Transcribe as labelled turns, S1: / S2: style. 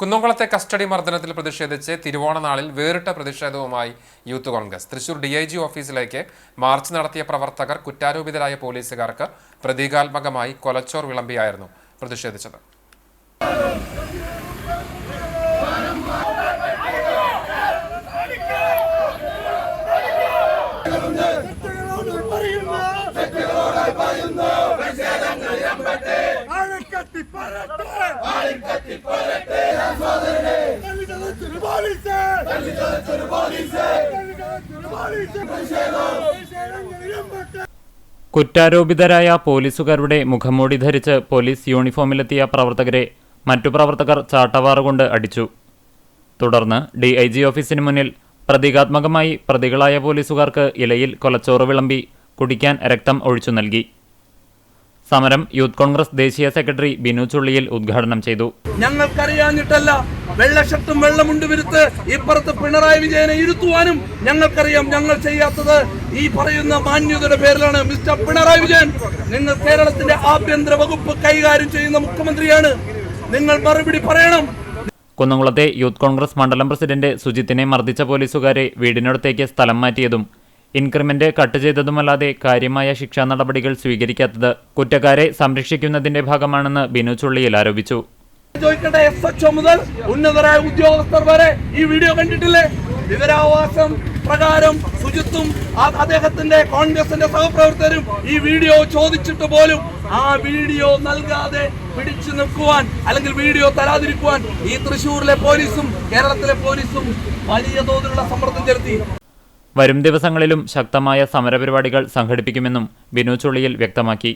S1: കുന്നംകുളത്തെ custody മർദ്ദനത്തിൽ പ്രതിഷേധിച്ച് തിരുവോണ നാളിൽ വേറിട്ട പ്രതിഷേധവുമായി Youth Congress. Thrissur D I G ഓഫീസിലേക്ക് മാർച്ച് നടത്തിയ പ്രവർത്തകർ കുറ്റാരോപിതരായ പോലീസുകാർക്ക് പ്രതീകാത്മകമായി കൊലച്ചോർ വിളമ്പിയായിരുന്നു പ്രതിഷേധിച്ചത്.
S2: ആളിക്കത്തി പറട്ടെ ആളിക്കത്തി പറട്ടെ പോലീസ് പോലീസ്
S3: കുറ്റാരോപിതരായ പോലീസുകാരുടെ മുഖംമൂടി ധരിച്ച് പോലീസ് യൂണിഫോമിലെത്തിയ പ്രവർത്തകരെ മറ്റു പ്രവർത്തകർ ചാട്ടവാറുകൊണ്ട് അടിച്ചു. തുടർന്ന് ഡി ഐ ജി ഓഫീസിന് മുന്നിൽ പ്രതീകാത്മകമായി പ്രതികളായ പോലീസുകാർക്ക് ഇലയിൽ കൊലച്ചോറ് വിളമ്പി കുടിക്കാൻ രക്തം ഒഴിച്ചു നൽകി. സമരം യൂത്ത് കോൺഗ്രസ് ദേശീയ സെക്രട്ടറി ബിനു ചുള്ളിയിൽ ഉദ്ഘാടനം ചെയ്തു.
S4: ഞങ്ങൾക്കറിയാഞ്ഞിട്ടല്ല വെള്ള ഷർട്ടും വെള്ളമുണ്ട് വിരുത്ത് ഇപ്പുറത്ത് പിണറായി വിജയനെ ഇരുത്തുവാനും ഞങ്ങൾക്കറിയാം ഞങ്ങൾ ചെയ്യാത്തത്. ഈ പറയുന്ന മാന്യതയുടെ പേരിലാണ് മിസ്റ്റർ പിണറായി വിജയൻ. നിങ്ങൾ കേരളത്തിന്റെ ആഭ്യന്തര വകുപ്പ് കൈകാര്യം ചെയ്യുന്ന മുഖ്യമന്ത്രിയാണ്. നിങ്ങൾ മറുപടി പറയണം.
S3: കുന്നംകുളത്തെ യൂത്ത് കോൺഗ്രസ് മണ്ഡലം പ്രസിഡന്റ് സുജിത്തിനെ മർദ്ദിച്ച പോലീസുകാരെ വീടിനടുത്തേക്ക് സ്ഥലം മാറ്റിയതും ഇൻക്രിമെന്റ് കട്ട് ചെയ്തതുമല്ലാതെ കാര്യമായ ശിക്ഷാ നടപടികൾ സ്വീകരിക്കാത്തത് കുറ്റക്കാരെ സംരക്ഷിക്കുന്നതിന്റെ ഭാഗമാണെന്ന് ബിനു ചുള്ളിയിൽ ആരോപിച്ചു.
S4: ചോദിക്കട്ടെ എസ് മുതൽ ഉന്നതരായ ഉദ്യോഗസ്ഥർ വരെ ഈ വീഡിയോ കണ്ടിട്ടില്ലേ? വിവരാവകാശം പ്രകാരം സുജിത്തും അദ്ദേഹത്തിന്റെ കോൺഗ്രസിന്റെ സഹപ്രവർത്തകരും ഈ വീഡിയോ ചോദിച്ചിട്ട് പോലും ആ വീഡിയോ നൽകാതെ പിടിച്ചു നിൽക്കുവാൻ അല്ലെങ്കിൽ വീഡിയോ തരാതിരിക്കുവാൻ ഈ തൃശ്ശൂരിലെ പോലീസും കേരളത്തിലെ പോലീസും വലിയ തോതിലുള്ള സമ്മർദ്ദം ചെലുത്തി.
S3: വരും ദിവസങ്ങളിലും ശക്തമായ സമരപരിപാടികൾ സംഘടിപ്പിക്കുമെന്നും ബിനു ചുള്ളിയിൽ വ്യക്തമാക്കി